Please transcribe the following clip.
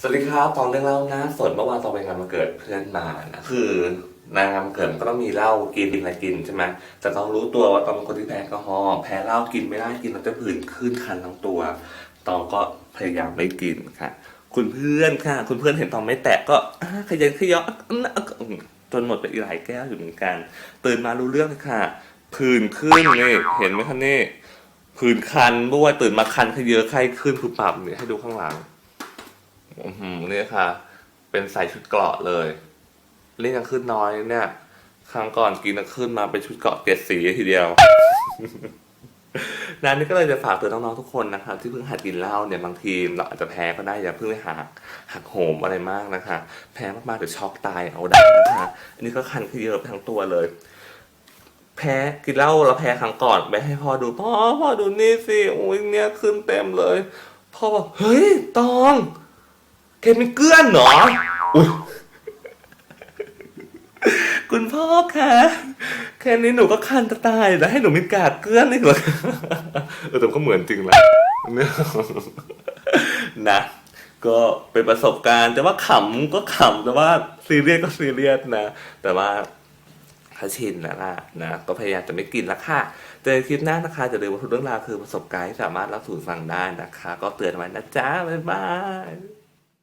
สวัสดีครับตองเรื่องเล่านะสดเมื่อวานตองไปงานมาเกิดเพื่อนมานะคือนางเกิดมันก็ต้องมีเหล้ากินกินอะไรกินใช่ไหมแต่ต้องรู้ตัวว่าตองเป็นคนที่แพ้แอลกอฮอล์แพ้เหล้ากินไม่ได้กินแล้วจะผื่นขึ้นคันทั้งตัวตองก็พยายามไม่กินค่ะ คุณเพื่อนค่ะ คุณเพื่อนเห็นตองไม่แตะก็ขยันขยอจนหมดไปอีกหลายแก้วอยู่เหมือนกัน ตื่นมารู้เรื่องเลยค่ะ ผื่นขึ้นนี่เห็นไหมคะนี่ผื่นคันด้วยตื่นมาคันขยเยอะไข้ขึ้นคือปรับเนี่ยให้ดูข้างหลัง อือหือเนี่ยค่ะ เป็นใส่ชุดเกราะเลย เล่นยังขึ้นน้อยเนี่ย ครั้งก่อนกินยังขึ้นมาเป็นชุดเกราะเจ็ดสีทีเดียวนานนี้ก็เลยจะฝากเตือนน้องๆทุกคนนะครับที่เพิ่งหัดกินเหล้าเนี่ยบางทีเราอาจจะแพ้ก็ได้อย่าเพิ่งไปหักหักโหมอะไรมากนะคะ แพ้มากๆเดี๋ยวช็อกตายเอาได้นะคะ อันนี้ก็คันขึ้นเยอะไปทั้งตัวเลย แพ้กินเหล้าแล้วแพ้ครั้งก่อนไปให้พ่อดูพ่อพ่อดูนี่สิโอ้ยเนี่ยขึ้นเต็มเลยพ่อบอกเฮ้ยตอง แกเป็นเกลือนเหรออุ๊ยคุณพ่อคะแค่นี้หนูก็คันจะตายแล้วให้หนูมีกาดเกลือนอีกเหรอเออแต่ก็เหมือนจริงแหละเนี่ยนะก็เป็นประสบการณ์ แต่ว่าขำก็ขำแต่ว่าซีเรียสก็ซีเรียสนะ แต่ว่าถ้าชินแล้วล่ะนะก็พยายามจะไม่กินละค่ะเจอกันคลิปหน้านะคะจะเรียนว่าทุกเรื่องราวคือประสบการณ์ที่สามารถเล่าสู่ฟังได้นะคะ ก็เตือนไว้นะจ๊ะบ๊ายบาย